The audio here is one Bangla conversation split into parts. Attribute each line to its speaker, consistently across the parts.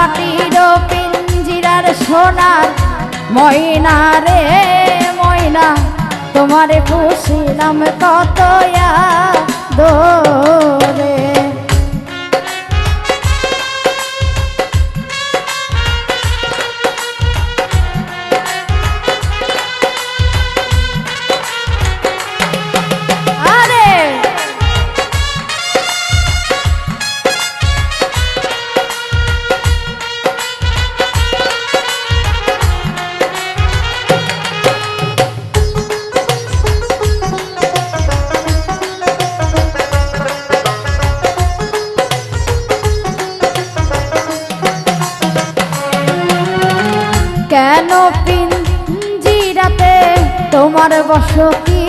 Speaker 1: মাটির পিঞ্জিরার সোনার ময়না রে ময়না তোমারে পুষিলাম কত দোরে পিঞ্জিরাতে তোমার বসতি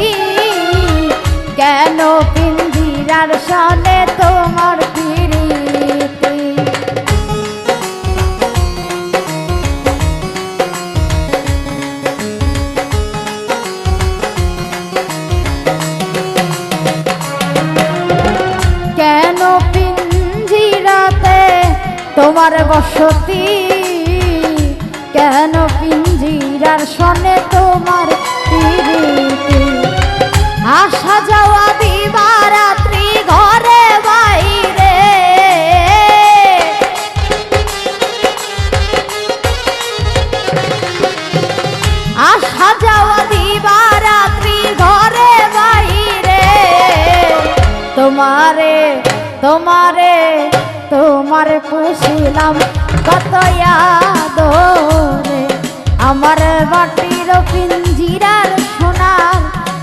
Speaker 1: কেন পিঞ্জিরার সামনে তোমার প্রীতি? কেন পিঞ্জিরাতে তোমার বসতি তোমারে তোমারে তোমারে পুষিলাম কত আমার বাটির পিঞ্জিরার সোনার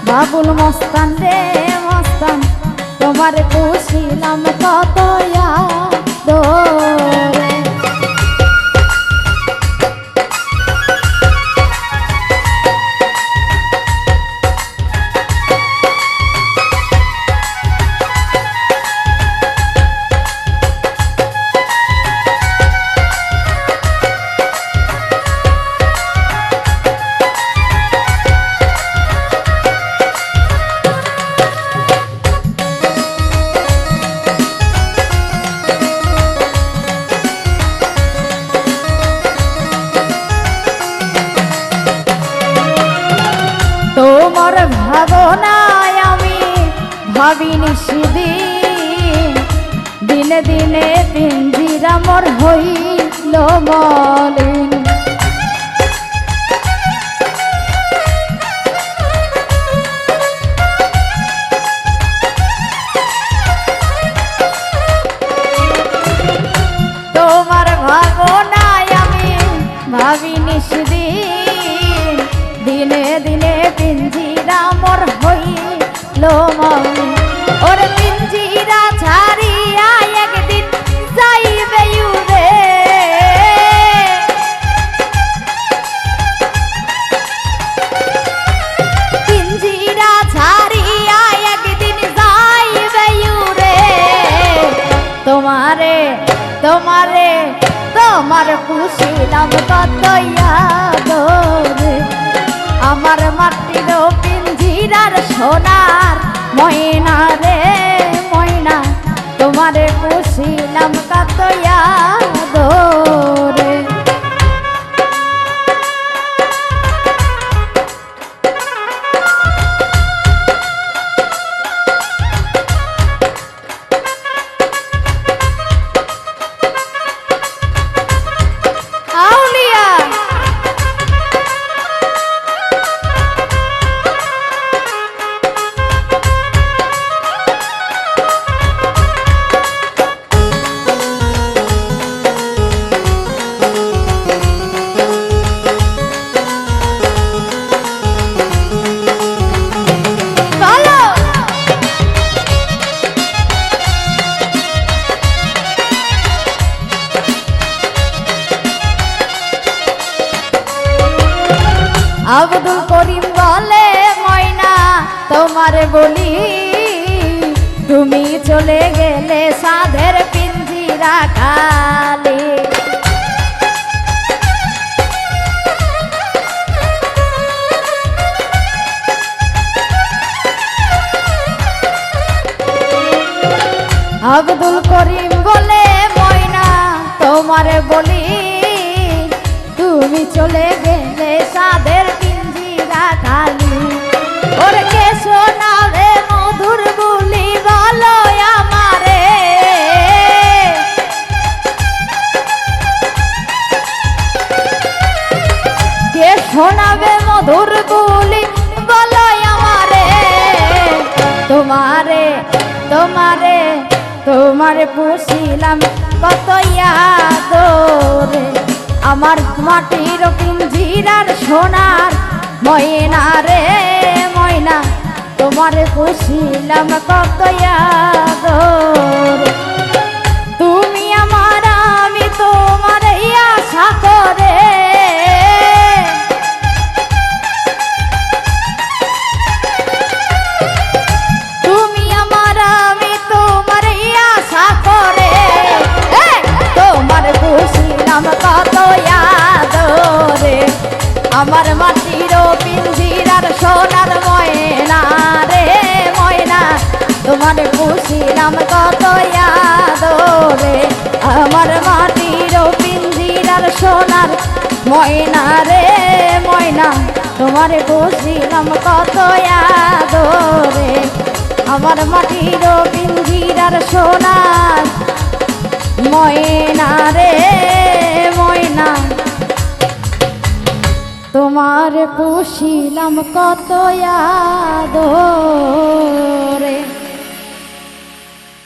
Speaker 1: বাবুল মস্তান রে মস্তান, তোমার পুষিলাম সেদিন দিনে দিনে পিঞ্জিরা মোর হইল মলিন। তোমার ভাবনায় আমি ভাবিনি সেদিন দিনে দিনে পিঞ্জিরা মোর হইল মলিন। পুষিলাম কত আদরে? আমার মাটির পিঞ্জিরার সোনার আব্দুল করিম বলে, ময়না, তোমারে বলি, তুমি চলে গেলে সাধের পিঞ্জিরা খালি আব্দুল করিম বলে, ময়না, তোমারে বলি, তুমি চলে গেলে তোমারে তোমারে পুষিলাম কত ইয়াদরে আমার মাটির পিঞ্জিরার সোনার ময়না রে, ময়না, তোমারে পুষিলাম কত ইয়াদরে তোমার বুঝিলাম কত আদরে। আমার মাটির পিঞ্জিরার সোনার ময়না রে, ময়না, তোমার বুঝিলাম কত আদরে। আমার মাটির পিঞ্জিরার সোনার ময়না রে, ময়না, তোমার পুষিলাম কত আদরে।